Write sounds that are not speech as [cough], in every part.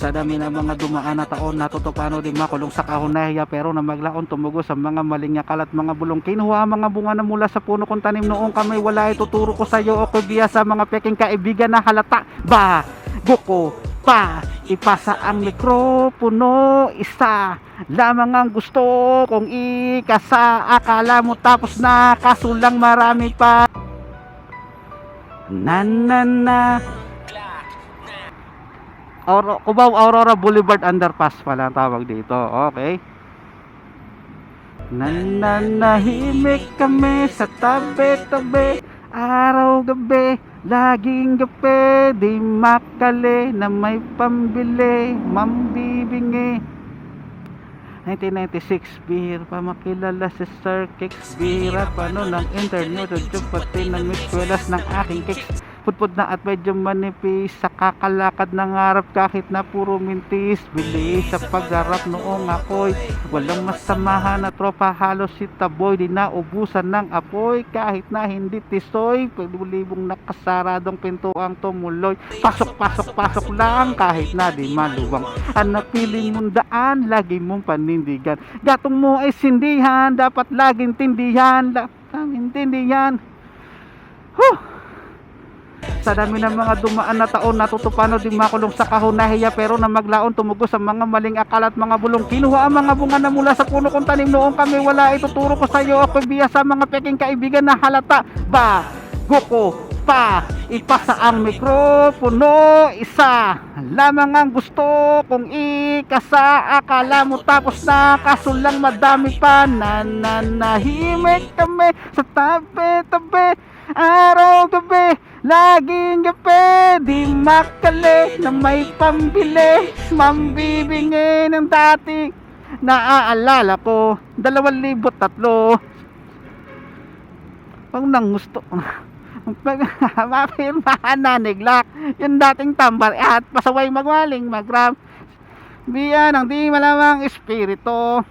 Sa dami ng mga dumaan na taon, natutupano di makulong sa kahon na hiya pero na maglaon tumugo sa mga maling yakal mga bulong. Kinuha mga bunga na mula sa puno kong tanim. Noong kami wala ituturo ko sa iyo o kubiya sa mga peking kaibigan na halata. Ba guko pa ipasa ang mikropono. Isa lamang ang gusto kong ikasa. Akala mo tapos na kaso lang marami pa. Na na na Auro, Cubao Aurora Boulevard Underpass pala ang tawag dito. Okay. Nananahimik kami sa tabi-tabi. Araw gabi, laging gabi. Di makali na may pambili Mambibingi. 1996 beer pa makilala si Sir Kicks. Bira Paano ng internet. Radyo pati ng eswelas ng aking kicks Putput na at medyo manipis. Sa kakalakad ng harap kahit na puro mintis Bilis sa pagharap noong ako'y Walang masamahan na tropa halos si Taboy Di naubusan ng apoy. Kahit na hindi tisoy Pagulibong nakasaradong pinto ang tumuloy. Pasok pasok pasok lang kahit na di maluwang. Ang napiling mong daan lagi mong panindigan. Gatong mo ay sindihan dapat laging tindihan. Dapat tindihan. Huh! Sa dami ng mga dumaan na taon natutupano di makulong sa kahon na hiya pero na maglaon tumugo sa mga maling akal at mga bulong. Kinuha ang mga bunga na mula sa puno kong tanim. Noong kami wala ituturo ko sa iyo ako biya sa mga peking kaibigan na halata. Ba guko pa ipasa ang mikropono isa lamang ang gusto kong ikasa akala mo. Tapos na kaso lang madami pa nananahimik kami sa tabi-tabi araw gabi laging gabi di makali na may pambili. Mambibingi ng dati naaalala ko 2003 pag nang gusto. Pag [laughs] mapirmahan na niglak yung dating tambar at pasaway magwaling magram. Biyan ang di malamang espiritu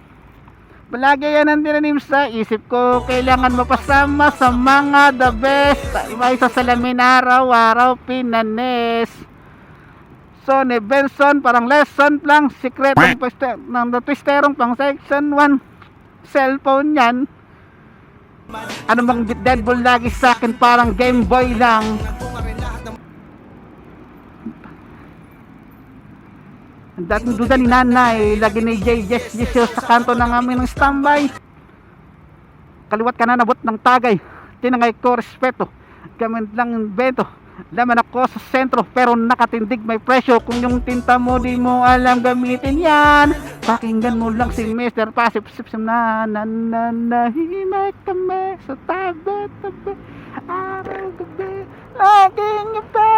Palagi yan ang tinanim sa isip ko. Kailangan mapasama sa mga the best. May sa salamin araw-araw pinanes Sonny Benson parang lesson lang Sikretong pweste ng the twisterong pang section 1 Cellphone yan. Ano bang Deadpool lagi sa akin? Parang Game Boy lang Dating duda ni nanay, lagi ni J. Jess Jesus sa kanto ng amin ng standby. Kaliwat ka na nabot ng tagay. Tinangay ko respeto. Gamit lang invento. Laman ako sa sentro pero nakatindig may presyo Kung yung tinta mo di mo alam gamitin yan Pakinggan mo lang si Mr. Pasip Sip Sip na nananahimik kami sa tabi-tabi Araw gabi, laging gabi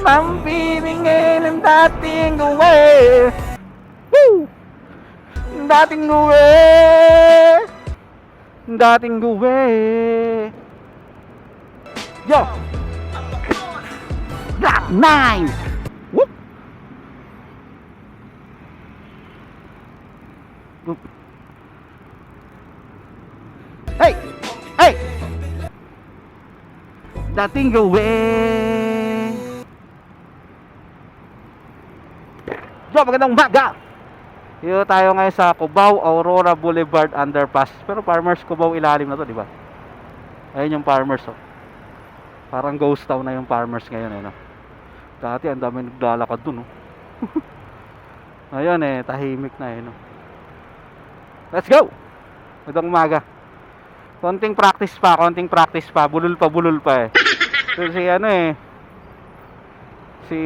Mampiringin ang dating uwi Woo! Dating uwi dating uwi Yo! Black 9! Whoop! Whoop. Hey! Hey! Dating uwi So, magandang umaga. Dito tayo ngayon sa Cubao Aurora Boulevard Underpass. Pero Farmers Cubao ilalim na to, di ba? Ayun yung Farmers, oh. Parang ghost town na yung Farmers ngayon, eh, no? Dati, ang dami naglalakad dun, oh. [laughs] Ayun, eh, tahimik na, eh, no? Let's go! Magandang umaga. Konting practice pa, konting practice pa. Bulol pa, bulol pa, eh. [laughs] Kasi ano, eh, si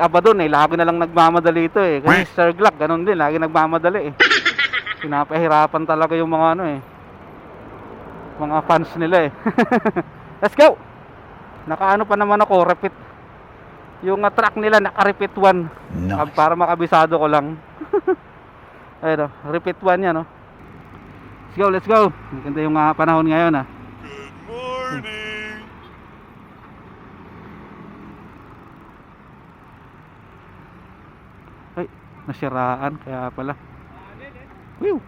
Abadon eh, lagi na lang nagmamadali ito eh. Kasi si Sir Glock, ganun din, lagi nagmamadali eh. Pinapahirapan talaga yung mga ano eh. Mga fans nila eh. [laughs] Let's go! Nakaano pa naman ako, repeat. Yung uh, track nila, naka-repeat one. Ah, Para makabisado ko lang. [laughs] Ayun oh, repeat one yan oh. Let's go, let's go. Maganda yung uh, panahon ngayon ah. Ay, nasiraan kaya pala. Whew.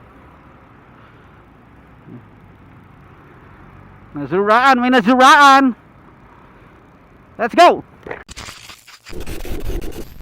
Nazuraan, may nazuraan. Let's go.